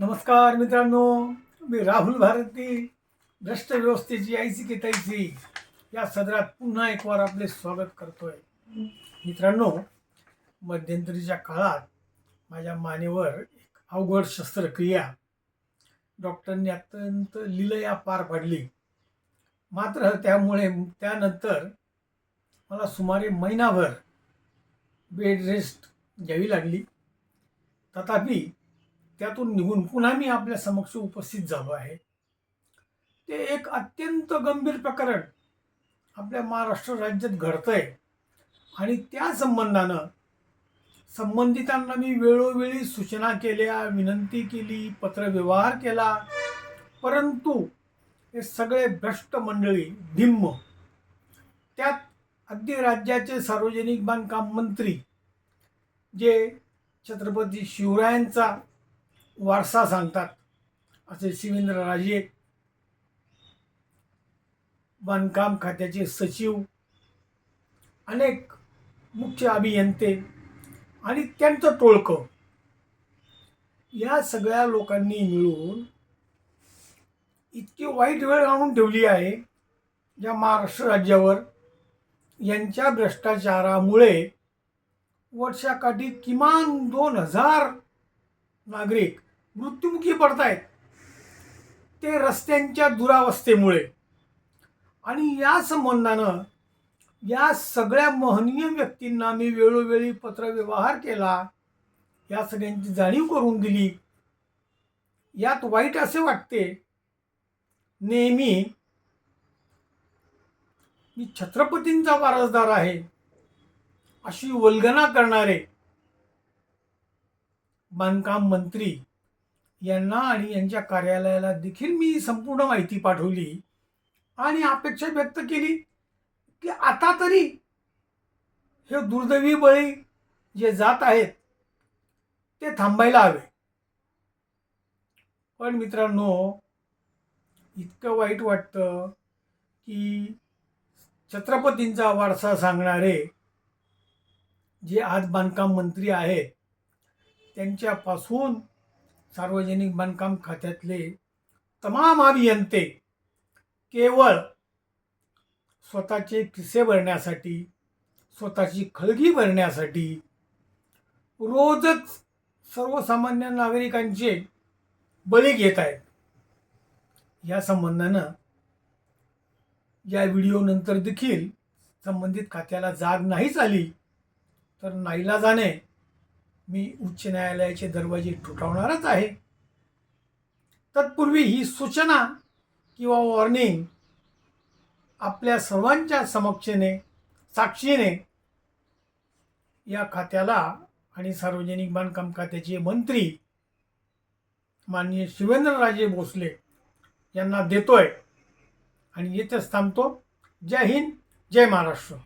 नमस्कार मित्रांनो मी राहुल भारती भ्रष्ट व्यवस्थेची आयसी की तैसी या सदरात पुन्हा एक वार आपले स्वागत करतोय. मित्रांनो मध्यंतरीच्या काळात माझ्या मानेवर एक अवघड शस्त्रक्रिया डॉक्टरनी अत्यंत लिलया पार पाडली. मात्र त्यामुळे त्यानंतर मला सुमारे महिनाभर बेड रेस्ट घ्यावी लागली. तथापि त्यातून निघून पुन्हा मी आपल्या समक्ष उपस्थित झालो आहे. ते एक अत्यंत गंभीर प्रकरण आपल्या महाराष्ट्र राज्यात घडतंय. आणि त्या संबंधानं संबंधितांना मी वेळोवेळी सूचना केल्या विनंती केली पत्रव्यवहार केला. परंतु हे सगळे भ्रष्ट मंडळी धिम्म. त्यात अगदी राज्याचे सार्वजनिक बांधकाम मंत्री जे छत्रपती शिवरायांचा वारसा सांगतात. असे शिवेंद्रराजे बांधकाम खात्याचे सचिव. अनेक मुख्य अभियंते आणि त्यांचं टोळकं. या सगळ्या लोकांनी मिळून इतकी वाईट वेळ आणून ठेवली आहे या महाराष्ट्र राज्यावर यांच्या भ्रष्टाचारामुळे वर्षाकाठी किमान दोन हजार नागरिक मृत्युमुखी पडत आहेत ते रस्त्यांच्या दुरावस्थेमुळे. आणि या संबंधानं या सगळ्या महनीय व्यक्तींना मी वेळोवेळी पत्रव्यवहार केला. या सगळ्यांची जाणीव करून दिली. यात वाईट असे वाटते. नेहमी मी छत्रपतींचा वारसदार आहे. अशी वल्गना करणारे बांधकाम मंत्री यांना आणि यांच्या कार्यालयाला देखील मी संपूर्ण माहिती पाठवली आणि अपेक्षा व्यक्त केली की आता तरी हे दुर्दैवी बळी जे जात आहेत ते थांबायला हवे. पण मित्रांनो इतकं वाईट वाटतं की छत्रपतींचा वारसा सांगणारे जे आज बांधकाम मंत्री आहेत त्यांच्यापासून सार्वजनिक बांधकाम खात्यातले तमाम अभियंते केवळ स्वतःचे किस्से भरण्यासाठी स्वतःची खळगी भरण्यासाठी रोजच सर्वसामान्य नागरिकांचे बळी घेत आहेत. या संबंधानं या व्हिडिओनंतर देखील संबंधित खात्याला जाग नाहीच आली तर नाईलाजाने मी उच्च न्यायालयाचे दरवाजे ठुटवणारच आहे. तत्पूर्वी ही सूचना किंवा वॉर्निंग आपल्या सर्वांच्या समक्षेने साक्षीने या खात्याला आणि सार्वजनिक बांधकाम खात्याचे मंत्री माननीय शिवेंद्रराजे भोसले यांना देतोय. आणि येथेच थांबतो. जय हिंद जय महाराष्ट्र.